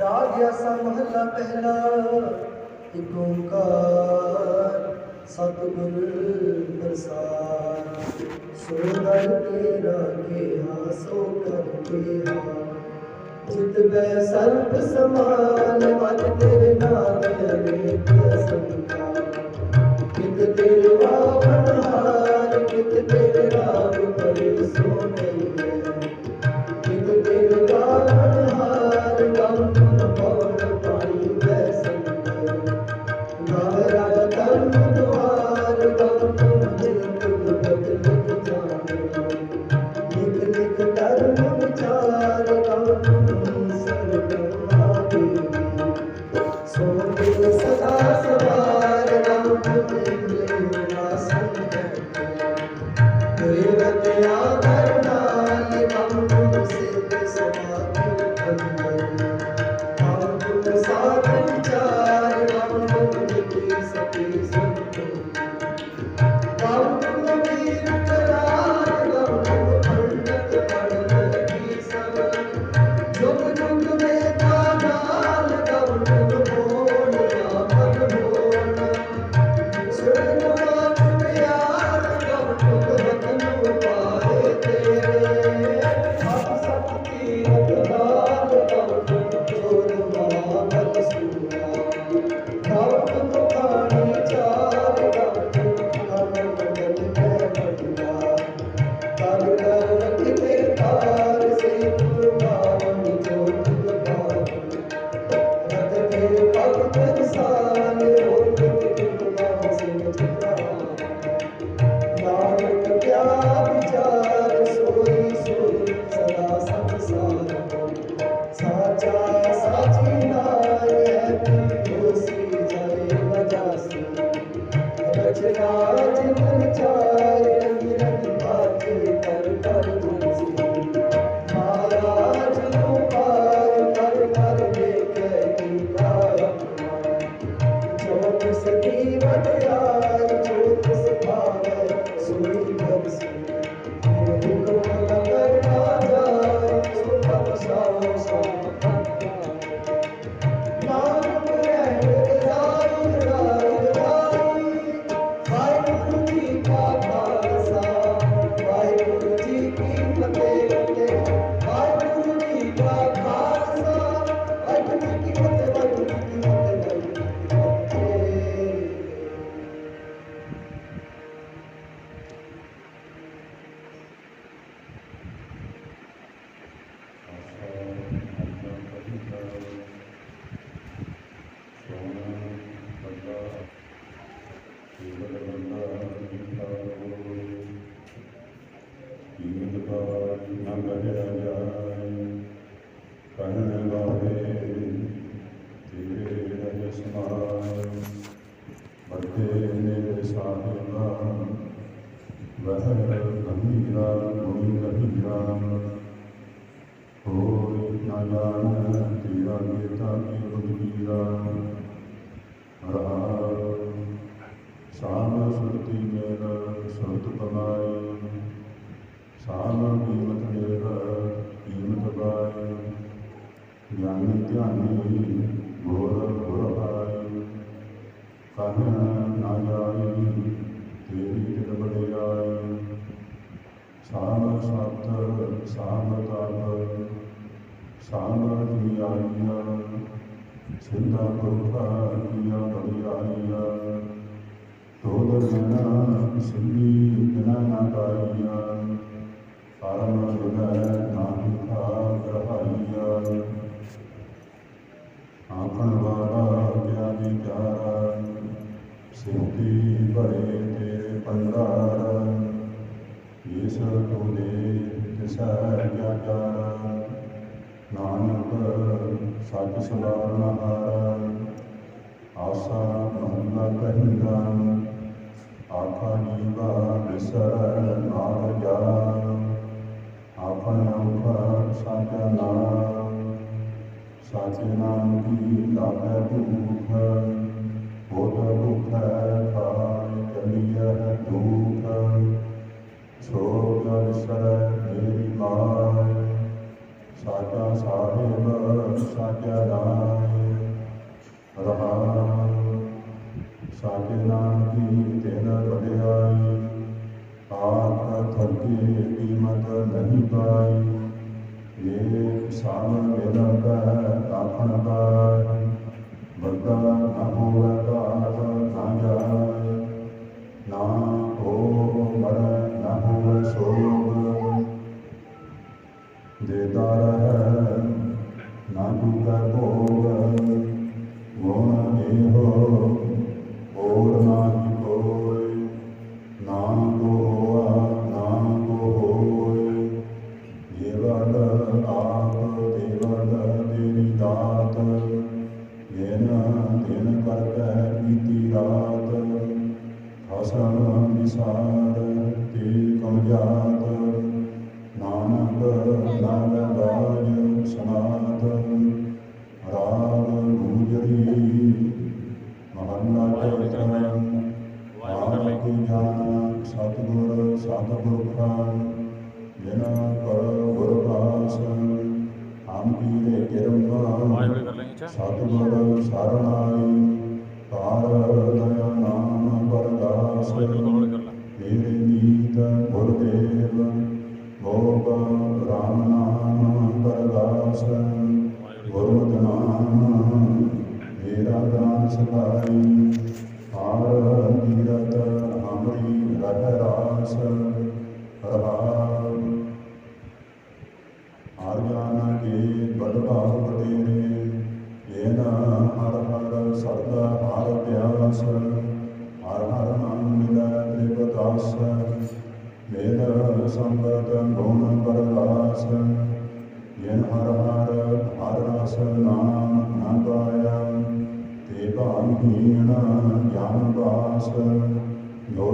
ਰਾਗ ਆਸਾ ਮਹੱਲਾ ਪਹਿਲਾ। ਇਕ ਓੰਕਾਰ, ਸਤਿਗੁਰ ਪ੍ਰਸਾਦ। ਸੋ ਦਰ ਤੇਰਾ ਕਿਹਾ, ਸੋ ਕਰ ਕਿਹਾ ਜਿਤ ਬੈ ਸਰਬ ਸਮਾਨ, ਮਨ ਤੇਰੇ ਨਾਮ ਅਨੇਕ ਸੰਤਾਨ। ਕਿਤ ਤੇਰੇ ਵਾਵਣ ਰਾਮ ਰਚਨਾ ਜਿਨ ਵਹ ਗੰਭੀਰਾ ਮੁਨੀ ਗੰਭੀਰਾ ਹੋਇ ਨਾ ਜਾਣ ਤੇਰਾ ਕੀਤਾ ਕੀ ਬੁਝੀਰਾ ਸਾਮ ਸੁਰਤੀ ਮੇਰਾ ਸੁਰਤ ਕਮਾਈ ਸਾਮ ਕੀਮਤ ਮੇਰ ਕੀਮਤ ਪਾਈ ਗਿਆਨੀ ਧਿਆਨੀ ਗੋਰ ਗੁਰ ਭਾਈ ਕਹ ਨਾ ਜਾਈ ਤੇਰੀ ਤਿਲ ਬੜਿਆਈ ਸਾਮ ਸਤ ਸਾਮ ਤਪ ਸਾਮ ਜੀ ਆਈਆ ਸਿੰਧਾ ਪੁਰਖਾ ਕੀਆ ਬੜਿਆਈਆ ਤੋਦ ਜਨਾ ਸਿੰਧੀ ਬਿਨਾ ਨਾ ਪਾਈਆ ਪਰਮ ਸੁਗੈ ਨਾਮ ਕਾ ਆਖਣ ਵਾਲਾ ਗਿਆਨੀ ਪਿਆਰਾ ਸਿੱਧੀ ਬੜੇ ਤੇਰੇ ਪੰਡਾਰ ਇਸ ਤੋਲੇ ਤਿਸੈ ਜਾਚਾਰ ਨਾਨਕ ਸੱਚ ਸਵਾਰਨ ਹਾਰ ਆਸਾ ਮਹੰਨਾ ਕਹਿੰਦਾ ਆਖਾ ਜੀਵਾ ਵਿਸਰ ਨਾਮ ਜਾਨ ਆਪਨ ਉਪਰ ਸਾਚਾ ਨਾਮ ਸਾਚੇ ਨਾਮ ਕੀ ਲਾਗੈ ਭੂਖ ਹੋਤ ਭੁਖ ਪਾਇ ਕਲੀਅ ਦੁਖ ਸੋ ਜਨ ਸਰ ਮੇਰੀ ਮਾਇ ਸਾਚਾ ਸਾਹਿਬ ਨਾਮ ਕੀ ਤੇਨ ਵਡਿਆਈ ਆਪ ਥਕੀ ਕੀਮਤ ਨਹੀਂ ਪਾਈ। ਇਹ ਸਾਮ ਮਿਲ ਕੈ ਆਪਣ ਪਾਈ ਬੰਦਾ ਸਤਿਗੁਰ ਸਰਣਾਈ ਕਾਰ ਦਇਆ ਨਾਮ ਬਰਦਾਸ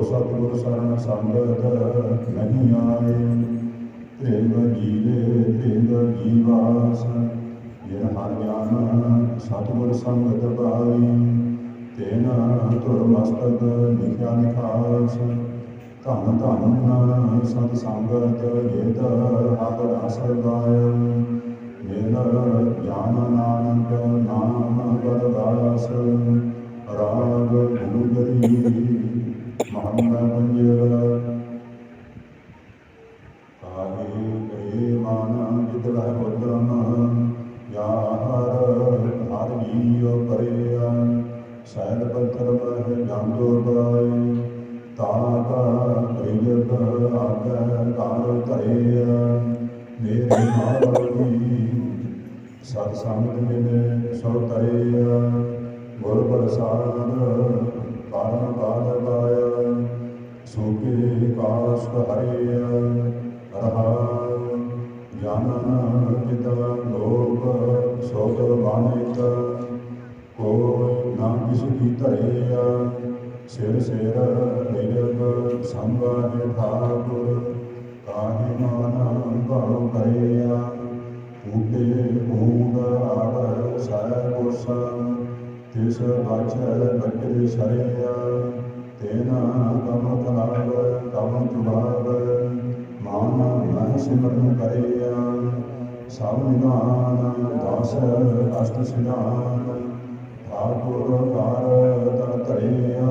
ਸਤਿਗੁਰ ਸਰਨ ਸੰਗਤ ਨਹੀਂ ਆਏ। ਤ੍ਰਿੰਗ ਜੀਵੇ ਤ੍ਰਿੰਗ ਜੀਵਾਸ। ਜਿਨ ਹਰ ਗਿਆਨ ਸਤਿਗੁਰ ਸੰਗਤ ਭਾਈ ਤੇਨ ਤੁਰ ਮਸਤਕ ਲਿਖਿਆ ਨਿਖਾਸ। ਧਨ ਧਨ ਸਤ ਸੰਗਤ ਜਿਤ ਹਰ ਰਸ ਗਾਇ। ਮੇਰਾ ਗਿਆਨ ਨਾਨਕ ਨਾਮ ਬਰਦਾਸ। ਰਾਗ ਗੁਰੂ ਗਰੀ ਸਤ ਸੰਗਤ ਮਿਲੇ ਸੋ ਤਰਿਆ ਗੁਰ ਪ੍ਰਸਾਦ ਪਰਮ ਬਾਦ ਸਿਰ ਸਿਰ ਨਿਰਗ ਸੰਭਾਹੇ ਠਾਕੁਰ ਕਾਹੇ ਮਾਨ ਭਾਉ ਕਰਿਆ ਊਟੇ ਊਂਡ ਆਵ ਸਹਿ ਪੁਰਸ ਤਿਸ ਬਾਛ ਬੱਟੇ ਸਰਿਆ ਤੇਨਾ ਕਮ ਕਲਾਵ ਕਮ ਤੁਲਾਵ ਮਾਨ ਮਨ ਸਿਮਰਨ ਕਰਿਆ। ਸਭ ਨਿਦਾਨ ਦਾਸ ਅਸ਼ਟ ਸਿਧਾਨ ਠਾਕੁਰ ਕਾਰ ਤਨ ਧਰਿਆ।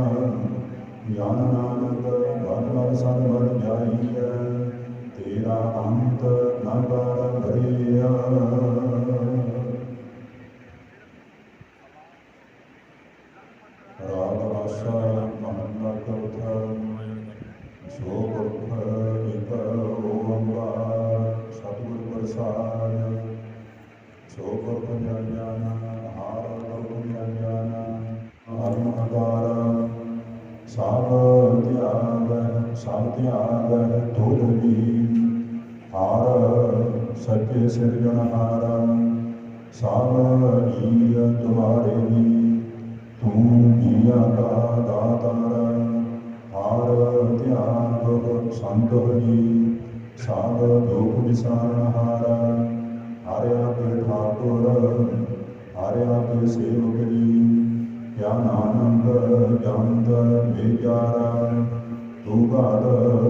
ਗਿਆਨ ਨਾਨਕ ਵਡ ਵਡ ਸਦ ਵਡ ਜਾਈਐ। ਤੇਰਾ ਅੰਤ ਨਾ ਬਾਰ ਭਰੀਆ ਸੱਚੇ ਸਿਰਜਣਹਾਰ ਸਭ ਜੀ ਤੁਮਾਰੇ ਤੂੰ ਜੀਆ ਦਾ ਦਾਤਾਰ ਹਾਰ ਧਿਆਨ ਗੁਰ ਸੰਤ ਜੀ ਸਭ ਦੁਖ ਵਿਸਾਰਨ ਹਰਿਆ ਤੇ ਠਾਕੁਰ ਹਰਿਆ ਤੇ ਸੇਵਕ ਜੀ ਕਿਆ ਨਾਨਕ ਜੰਤ ਵਿਚਾਰ ਤੂੰ ਘਾਤ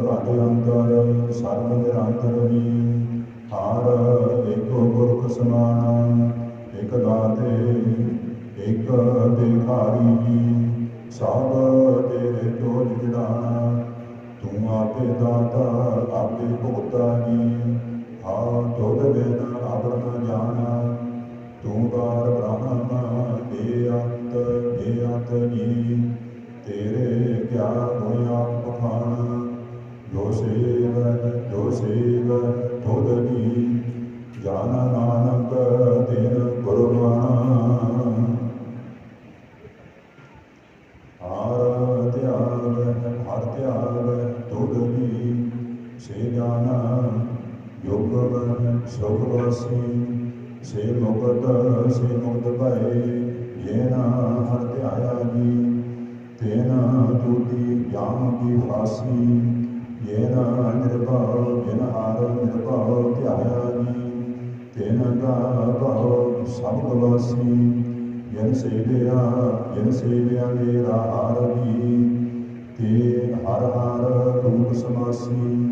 ਘਟ ਅੰਤਰ, ਸਰਬ ਨਿਰੰਤਰ ਜੀ ਹਾਰ ਏਕੋ ਗੁਰਖ ਸਮਾਨ, ਇਕ ਦਾਤੇ, ਇਕ ਦੇਖਾਰੀ ਜੀ ਸਭ ਤੇਰੇ ਜੋੜ ਜੜਾਣਾ ਤੂੰ ਆਪੇ ਦਾਤਾ, ਆਪੇ ਭੁਗਤਾ ਜੀ ਹਾਂ ਤੁਧ ਬਿਨ ਅਵਰ ਜਾਣਾ ਤੂੰ ਬਾਰ ਬ੍ਰਹਮ ਤੇਨਾ ਟੂਟੀ ਜਾਮ ਕੀ ਫਾਸੀ ਨਿਰਭਉ, ਜਿਨ ਨਿਰਭਉ ਧਿਆਇਆ ਜੀ। ਤੇਨ ਕਾ ਭਉ ਸਭ ਵਾਸੀ, ਜਨ ਸੇਵਿਆ ਜਨ ਸੇਵਿਆ ਮੇਰਾ ਹਾਰ ਵੀ ਤੇ ਹਰ ਹਰ ਰੂਪ ਸਮਾਸੀ,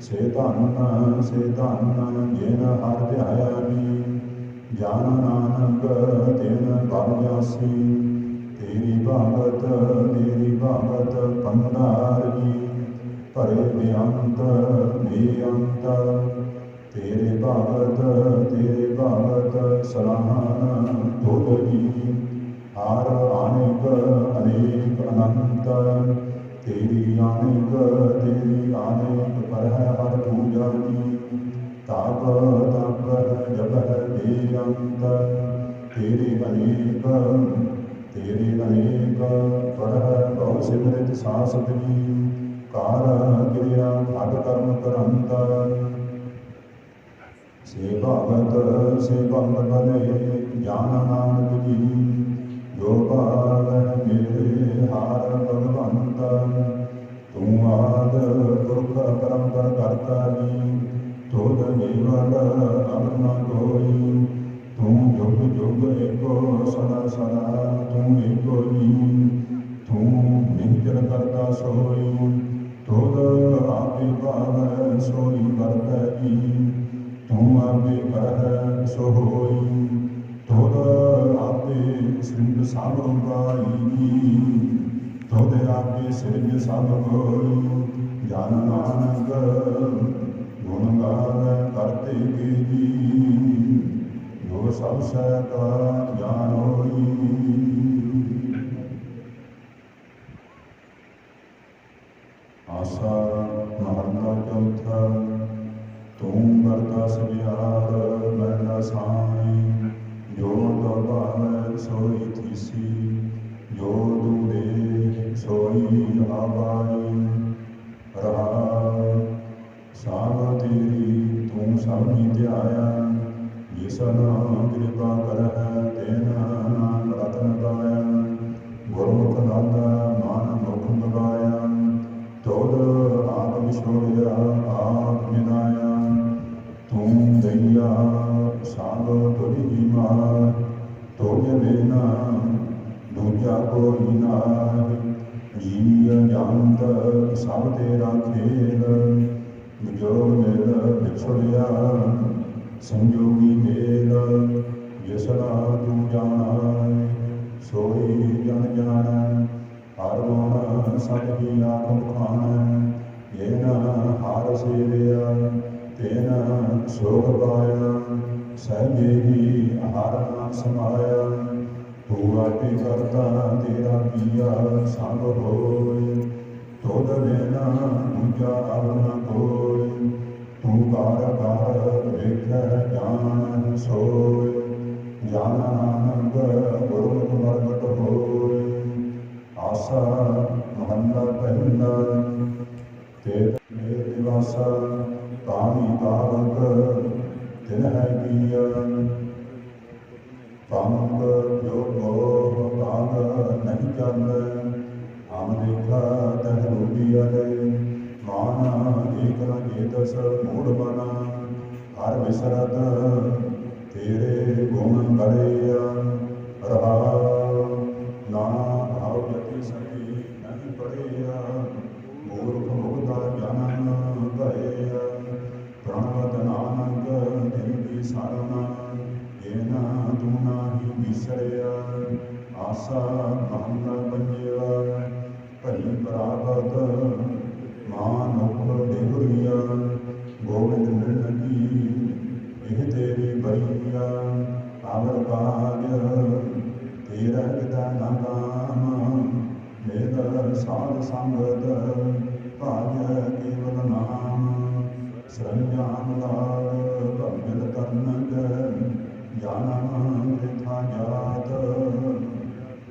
ਸੇ ਧੰਨ ਸੇ ਧੰਨ, ਜਿਨ ਹਰ ਧਿਆਇਆ ਜੀ। ਜਾਨ ਨਾਨਕ ਤਿਨ ਬਲ ਤੇਰੀ ਤੇਰੀ ਭਗਤ ਭਰੇ ਬੇਅੰਤ ਬੇਅੰਤ ਤੇਰੇ ਭਗਤ ਤੇਰੇ ਭਗਤ ਸਲਾਹਨ ਤੁਧ ਹਰ ਅਨੇਕ ਅਨੇਕ ਅਨੰਤ। ਤੇਰੀ ਅਨੇਕ ਤੇਰੀ ਅਨੇਕ ਪਰ ਹਰ ਪੂਜਾ ਜੀ ਤਾਪ ਤਪ ਜਪ ਬੇਅੰਤ ਤੇਰੀ ਅਨੇਕ ਤੇਰੀ ਅਨੇਕ ਸਿਮਰਿਤ ਸਾਸਤ ਜੀ ਕਾਰ ਕਿਰਿਆ ਘਟ ਕਰਮ ਕਰੰਤ ਸੇ ਭਗਤ ਸੇ ਭਗਤ ਬਲੇ ਜਾਨ ਨਾਨਕ ਜੀ, ਜੋ ਭਾਵ ਮੇਰੇ ਹਾਰ ਭਗਵੰਤ। ਤੂੰ ਆਦ ਪੁਰਖ ਪਰੰਪਰ ਕਰਤਾ ਜੀ ਤੋਦ ਜੀਵਨ ਅਮਨਾ ਕੋਈ। ਤੂੰ ਜੁਗ ਜੁਗ ਏਕੋ ਸਦਾ ਸਦਾ, ਤੂੰ ਏਕੋ ਜੀ, ਤੂੰ ਨਿਜਨ ਕਰਤਾ ਸੋਈ ਤੋਦ ਆਪੇ ਭਾਵ ਸੋਈ ਵਰਤੈ ਜੀ ਤੂੰ ਆਪੇ ਕਰਹਿ ਸੋ ਹੋਈ ਤੋਦ ਆਪੇ ਸ੍ਰਿੰਗ ਸਭ ਗਾਈ ਸਭ ਹੋਈ ਜਨ ਨਾਨਕ ਗੁਣ ਗਾਵੇ ਕਰਤੇ ਕੀ ਜੋ ਸਭ ਸੈ ਕਾ ਹੋਈ ਆਸਾ ਮਹੱਲਾ ਚੌਥਾ, ਤੂੰ ਕਰਤਾ ਸਜਿਆਰ ਮੈਂ ਨਾ ਸਾਈ ਜੋ ਤੋ ਭਾਵੈ ਸੋਈ ਥੀਸੀ ਜੋ ਦੂਰੇ ਸੋਈ ਆਵਾਈ। ਰਹਾ, ਸਾਧ ਤੇਰੀ ਤੂੰ ਸਭਨੀ ਧਿਆਇਆ, ਜਿਸ ਨਾਮ ਕਿਰਪਾ ਕਰਹਿ ਸਾਧ ਤੁਰੀ ਮਾਰ ਤੋਜੇ ਬਿਨਾ ਦੂਜਾ ਕੋਈ ਨਾਹੀ ਜੀ ਜੰਤ ਸਭ ਤੇਰਾ ਖੇਲ ਜੋ ਮਿਲ ਵਿਛੜਿਆ, ਸੰਜੋਗੀ ਮੇਲ ਜਿਸਨਾ ਤੂੰ ਜਾਣਾ ਸੋਈ ਜਨ ਜਾਣੈ, ਹਰ ਗੁਣ ਸਭ ਹੀ ਆਪ ਖਾਣ, ਇਹ ਹਾਰ ਸੇਵਿਆ ਤੇਨ ਸੋਗ ਪਾਇਆ ਸਹਿਜੇ ਹੀ ਹਰ ਨਾਮ ਸਮਾਇਆ। ਤੂੰ ਆਪੇ ਕਰਤਾ ਤੇਰਾ ਪੀਆ ਸੰਗ ਹੋਏ। ਤੋਦ ਬਿਨਾ ਦੂਜਾ ਆਪਣਾ ਕੋਈ ਤੂੰ ਕਾਰ ਕਾਰ ਵੇਖੈ ਜਾਣ ਸੋਏ। ਜਾਨ ਨਾਨਕ ਗੁਰਮੁਖ ਮਰਗਟ ਹੋਏ। ਆਸਾ ਮਹੰਦਾ ਪਹਿਲਾ। ਤੇ ਮੇਰੇ ਦਿਵਾਸਾ ਤਾਮੀ ਤਾਵਕ ਤਿਨ ਹੈ ਕੀਆ ਪੰਗ ਜੋ ਗੋ ਕਾਗ ਨਹੀਂ ਚੱਲ ਹਮ ਦੇਖਾ ਤਹ ਰੂਪੀ ਅਲੇ ਮਾਨਾ ਏਕ ਨ ਜੇਤਸ ਮੂੜ ਬਨਾ ਹਰ ਵਿਸਰਤ ਤੇਰੇ ਗੁਣ ਗੜਿਆ ਰਹਾ ਸਰੰਜਾਮ ਲਾਲ ਭੰਗਲ ਕਰਨ ਗਿਆਨ ਮਿਥਾ ਜਾਤ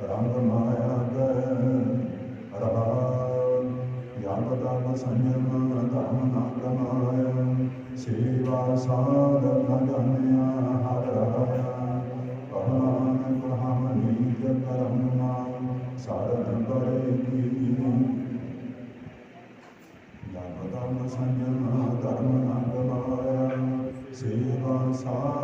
ਰੰਗ ਮਾਇਆ ਗੈ ਰਹਾ ਯਾਤ ਦਾ ਸੰਜਮ ਧਰਮ ਨਾ ਕਮਾਇ ਸੇਵਾ ਸਾਧ ਨਾ ਜਾਣਿਆ ਹਰ ਰਾਇਆ heart.